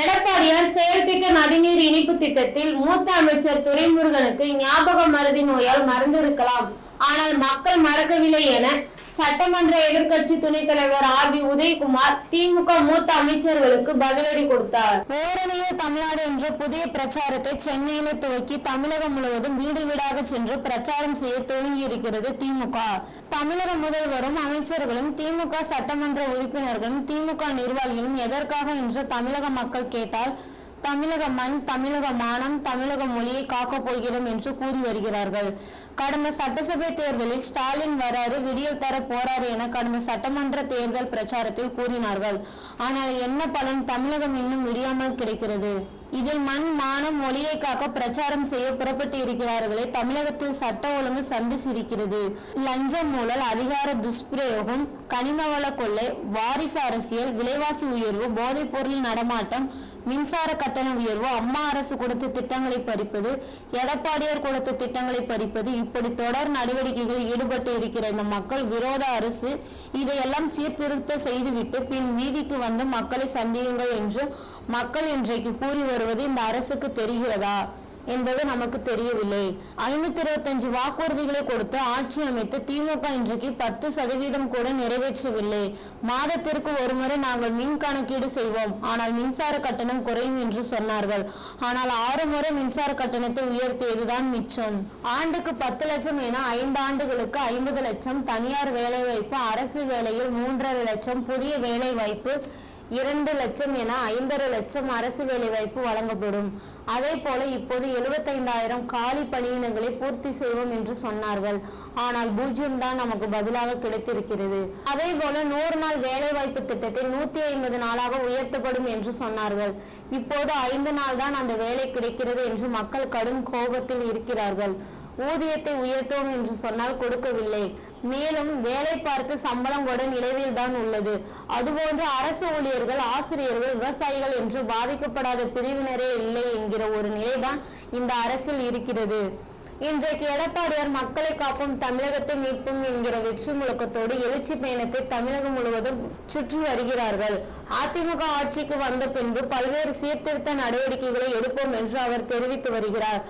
எடப்பாடியார் செயல்திட்ட நதிநீர் இணைப்பு திட்டத்தில் மூத்த அமைச்சர் துரைமுருகனுக்கு ஞாபக மருதி நோயால் மறந்திருக்கலாம். ஆனால் மக்கள் மறக்கவில்லை என சட்டமன்ற எதிர்க்கட்சி துணைத் தலைவர் ஆர் பி உதயகுமார் திமுக மூத்த அமைச்சர்களுக்கு பதிலடி கொடுத்தார். ஓரணிய தமிழ்நாடு என்ற புதிய பிரச்சாரத்தை சென்னையில துவக்கி தமிழகம் முழுவதும் வீடு வீடாக சென்று பிரச்சாரம் செய்ய துவங்கி இருக்கிறது திமுக. தமிழக முதல்வரும் அமைச்சர்களும் திமுக சட்டமன்ற உறுப்பினர்களும் திமுக நிர்வாகிகளும் எதற்காக என்று தமிழக மக்கள் கேட்டால் தமிழக மண் தமிழக மானம் தமிழக மொழியை காக்கப் போகிறோம் என்று கூறி வருகிறார்கள். கடந்த சட்டசபை தேர்தலில் ஸ்டாலின் வராறு விடியல் தர போறாரு என கடந்த சட்டமன்ற தேர்தல் பிரச்சாரத்தில் கூறினார்கள். ஆனால் என்ன பலன் தமிழகம் இன்னும் விடியாமல் கிடைக்கிறது? இதில் மண் மானம் மொழியை காக்க பிரச்சாரம் செய்ய புறப்பட்டு இருக்கிறார்களே தமிழகத்தில் சட்ட ஒழுங்கு சந்தி சிரிக்கிறது லஞ்சம் ஊழல் அதிகார துஷ்பிரயோகம் கனிம வள கொள்ளை வாரிசு அரசியல் விலைவாசி உயர்வு போதைப் பொருள் நடமாட்டம் மின்சார கட்டண உயர்வு அம்மா அரசு கொடுத்த திட்டங்களை பறிப்பது எடப்பாடியார் கொடுத்த திட்டங்களை பறிப்பது இப்படி தொடர் நடவடிக்கைகளில் ஈடுபட்டு இருக்கிற இந்த மக்கள் விரோத அரசு இதையெல்லாம் சீர்திருத்த செய்துவிட்டு பின் வீதிக்கு வந்து மக்களை சந்தியுங்கள் என்று மக்கள் இன்றைக்கு கூறி வருவது இந்த அரசுக்கு தெரிகிறதா? என்பது நமக்கு தெரியவில்லை. ஐநூத்தி இருபத்தஞ்சு வாக்குறுதிகளை கொடுத்து ஆட்சி அமைத்து திமுக இன்றைக்கு பத்து சதவீதம் கூட நிறைவேற்றவில்லை. மாதத்திற்கு ஒருமுறை நாங்கள் மின் கணக்கீடு செய்வோம். ஆனால் மின்சார கட்டணம் குறையும் என்று சொன்னார்கள். ஆனால் ஆறு முறை மின்சார கட்டணத்தை உயர்த்தியதுதான் மிச்சம். ஆண்டுக்கு பத்து லட்சம் என ஐந்து ஆண்டுகளுக்கு ஐம்பது லட்சம் தனியார் வேலைவாய்ப்பு அரசு வேலையில் மூன்றரை லட்சம் புதிய வேலைவாய்ப்பு இரண்டு லட்சம் என ஐந்தரை லட்சம் அரசு வேலைவாய்ப்பு வழங்கப்படும். அதே போல இப்போது எழுபத்தைந்தாயிரம் காலி பணியிடங்களை பூர்த்தி செய்வோம் என்று சொன்னார்கள். ஆனால் பூஜ்ஜியம் தான் நமக்கு பதிலாக கிடைத்திருக்கிறது. அதே போல நூறு நாள் வேலைவாய்ப்பு திட்டத்தை நூத்தி ஐம்பது நாளாக உயர்த்தப்படும் என்று சொன்னார்கள். இப்போது ஐந்து நாள் தான் அந்த வேலை கிடைக்கிறது என்று மக்கள் கடும் கோபத்தில் இருக்கிறார்கள். ஊதியத்தை உயர்த்தோம் என்று சொன்னால் கொடுக்கவில்லை. மேலும் வேலை பார்த்து சம்பளம் கூட நிலவில் தான் உள்ளது. அதுபோன்று அரசு ஊழியர்கள் ஆசிரியர்கள் விவசாயிகள் என்று பாதிக்கப்படாத பிரிவினரே இல்லை என்கிற ஒரு நிலைதான் இந்த அரசில் இருக்கிறது. இன்றைக்கு எடப்பாடியார் மக்களை காப்போம் தமிழகத்தை மீட்போம் என்கிற வெற்றி முழக்கத்தோடு எழுச்சி பயணத்தை தமிழகம் முழுவதும் சுற்றி வருகிறார்கள். அதிமுக ஆட்சிக்கு வந்த பின்பு பல்வேறு சீர்திருத்த நடவடிக்கைகளை எடுப்போம் என்று அவர் தெரிவித்து வருகிறார்.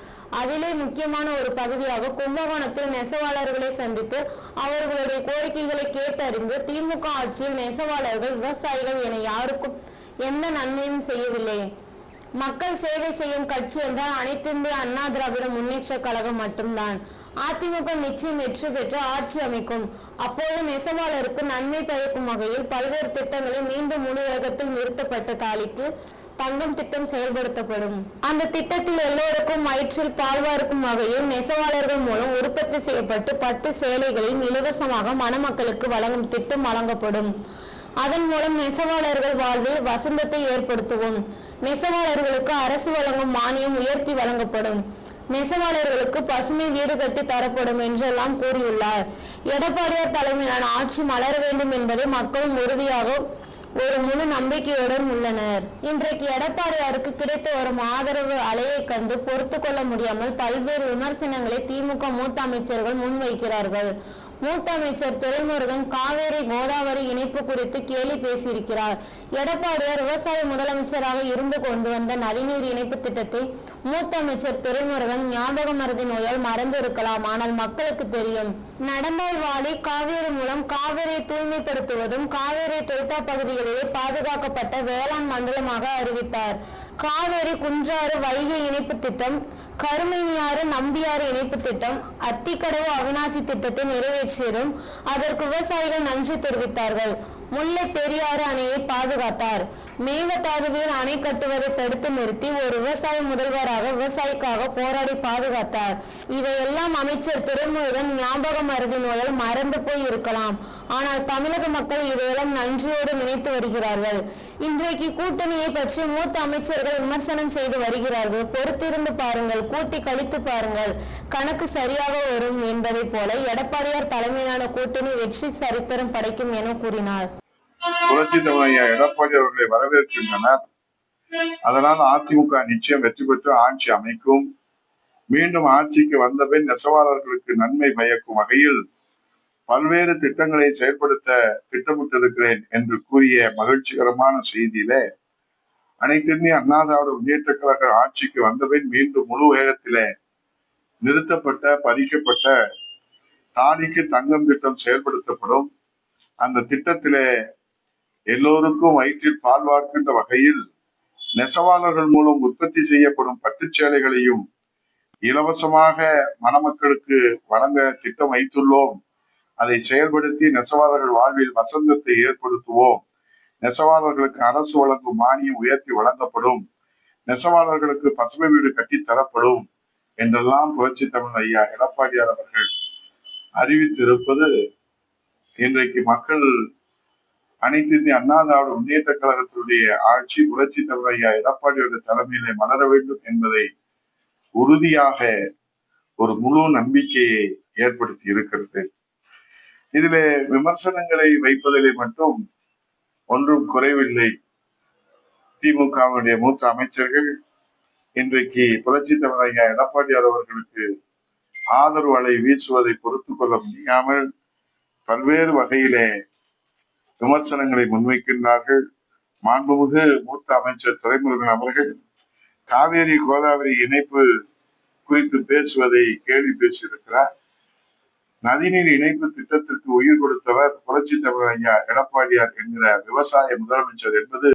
அதிலே முக்கியமான ஒரு பகுதியாக கும்பகோணத்தில் நெசவாளர்களை சந்தித்து அவர்களுடைய கோரிக்கைகளை கேட்டறிந்து திமுக ஆட்சியில் நெசவாளர்கள் விவசாயிகள் என யாருக்கும் எந்த நன்மையும் செய்யவில்லை. மக்கள் சேவை செய்யும் கட்சி என்றால் அனைத்திந்திய அண்ணா திராவிட முன்னேற்ற கழகம் மட்டும்தான். அதிமுக நிச்சயம் வெற்றி பெற்று ஆட்சி அமைக்கும். அப்போது நெசவாளருக்கு நன்மை பயக்கும் வகையில் பல்வேறு திட்டங்களை மீண்டும் முழு வேகத்தில் நிறுத்தப்பட்ட தாலிக்கு தங்கம் திட்டம் செயல்படுத்தப்படும். அந்த திட்டத்தில் எல்லோருக்கும் வயிற்றில் பால்வார்க்கும் வகையில் நெசவாளர்கள் மூலம் உற்பத்தி செய்யப்பட்டு பட்டு சேலைகளையும் இலவசமாக மணமக்களுக்கு வழங்கும் திட்டம் வழங்கப்படும். அதன் மூலம் நெசவாளர்கள் வாழ்வில் வசந்தத்தை ஏற்படுத்துவோம். நெசவாளர்களுக்கு அரசு வழங்கும் மானியம் உயர்த்தி வழங்கப்படும். நெசவாளர்களுக்கு பசுமை வீடு கட்டி தரப்படும் என்றெல்லாம் கூறியுள்ளார். எடப்பாடியார் தலைமையிலான ஆட்சி மலர வேண்டும் என்பதை மக்களும் உறுதியாக ஒரு முழு நம்பிக்கையுடன் உள்ளனர். இன்றைக்கு எடப்பாடியாருக்கு கிடைத்து வரும் ஆதரவு அலையை கண்டு பொறுத்து கொள்ள முடியாமல் பல்வேறு விமர்சனங்களை திமுக மூத்த அமைச்சர்கள் முன்வைக்கிறார்கள். மூத்த அமைச்சர் துரைமுருகன் காவேரி கோதாவரி இணைப்பு குறித்து கேலி பேசியிருக்கிறார். எடப்பாடியார் விவசாய முதலமைச்சராக இருந்து கொண்டு வந்த நதிநீர் இணைப்பு திட்டத்தை மூத்த அமைச்சர் துரைமுருகன் ஞாபக மருதி நோயால் மறந்து இருக்கலாம் ஆனால் மக்களுக்கு தெரியும் நடந்தாய் வாலி காவேரி மூலம் காவேரியை தூய்மைப்படுத்துவதும் காவேரி டெல்டா பகுதிகளிலே பாதுகாக்கப்பட்ட வேளாண் மண்டலமாக அறிவித்தார். காவேரி குன்றாறு வைகை இணைப்பு திட்டம் கருமணியாறு நம்பியாறு இணைப்பு திட்டம் அத்திக்கடவு அவிநாசி திட்டத்தை நிறைவேற்றியதும் அதற்கு விவசாயிகள் நன்றி தெரிவித்தார்கள். முல்லை பெரியாறு அணையை பாதுகாத்தார். மேகதாதுவில் அணை கட்டுவதை தடுத்து நிறுத்தி ஒரு விவசாய முதல்வராக விவசாயிக்காக போராடி பாதுகாத்தார். இதையெல்லாம் அமைச்சர் திருமுருகன் ஞாபக மருதி நோயால் மறந்து போய் இருக்கலாம் ஆனால் தமிழக மக்கள் இதையெல்லாம் நன்றியோடு நினைத்து வருகிறார்கள். இன்றைக்கு கூட்டணியை பற்றி மூத்த அமைச்சர்கள் விமர்சனம் செய்து வருகிறார்கள். பொறுத்திருந்து பாருங்கள் கூட்டி கழித்து பாருங்கள். கணக்கு சரியாக வரும் என்பதை போல எடப்பாடியார் தலைமையிலான கூட்டணி வெற்றி சரித்திரம் படைக்கும் என கூறினார். புரட்சி தலைவர் எடப்பாடி அவர்களை வரவேற்கின்றனர். அதனால் அதிமுக நிச்சயம் வெற்றி பெற்று ஆட்சி அமைக்கும். மீண்டும் ஆட்சிக்கு வந்தபின் நெசவாளர்களுக்கு நன்மை பயக்கும் வகையில் பல்வேறு திட்டங்களை செயல்படுத்த திட்டமிட்டிருக்கிறேன் என்று கூறிய மகிழ்ச்சிகரமான செய்தியில அனைத்திந்திய அண்ணா திராவிட முன்னேற்ற கழக ஆட்சிக்கு வந்தபின் மீண்டும் முழு வேகத்திலே நிறுத்தப்பட்ட பறிக்கப்பட்ட தாலிக்கு தங்கம் திட்டம் செயல்படுத்தப்படும். அந்த திட்டத்திலே எல்லோருக்கும் வயிற்றில் பால் வார்க்கின்ற வகையில் நெசவாளர்கள் மூலம் உற்பத்தி செய்யப்படும் பட்டுச்சேலைகளையும் இலவசமாக மணமக்களுக்கு வழங்க திட்டம் வைத்துள்ளோம். அதை செயல்படுத்தி நெசவாளர்கள் வாழ்வில் வசந்தத்தை ஏற்படுத்துவோம். நெசவாளர்களுக்கு அரசு வழங்கும் மானியம் உயர்த்தி வழங்கப்படும். நெசவாளர்களுக்கு பசுமை வீடு கட்டி தரப்படும் என்றெல்லாம் புரட்சி தமிழ் ஐயா எடப்பாடியார் அவர்கள் அறிவித்திருப்பது இன்றைக்கு மக்கள் அனைத்து இந்திய அண்ணா திராவிட முன்னேற்ற கழகத்தினுடைய ஆட்சி புரட்சி தமிழ் ஐயா எடப்பாடியோட தலைமையிலே மலர வேண்டும் என்பதை உறுதியாக ஒரு முழு நம்பிக்கையை ஏற்படுத்தி இருக்கிறது. இதிலே விமர்சனங்களை வைப்பதிலே மட்டும் ஒன்றும் குறைவில்லை. திமுகவினுடைய மூத்த அமைச்சர்கள் இன்றைக்கு புரட்சி தமிழ் எடப்பாடியார் அவர்களுக்கு ஆதரவு அலை வீசுவதை பொறுத்து கொள்ள முடியாமல் பல்வேறு வகையிலே விமர்சனங்களை முன்வைக்கின்றார்கள். மாண்புமிகு மூத்த அமைச்சர் துறைமுருகன் அவர்கள் காவேரி கோதாவரி இணைப்பு குறித்து பேசுவதை கேள்வி பேசியிருக்கிறார். நதிநீர் இணைப்பு திட்டத்திற்கு உயிர் கொடுத்தவர் புரட்சி தமிழ் ஐயா எடப்பாடியார் என்கிற விவசாய முதலமைச்சர் என்பது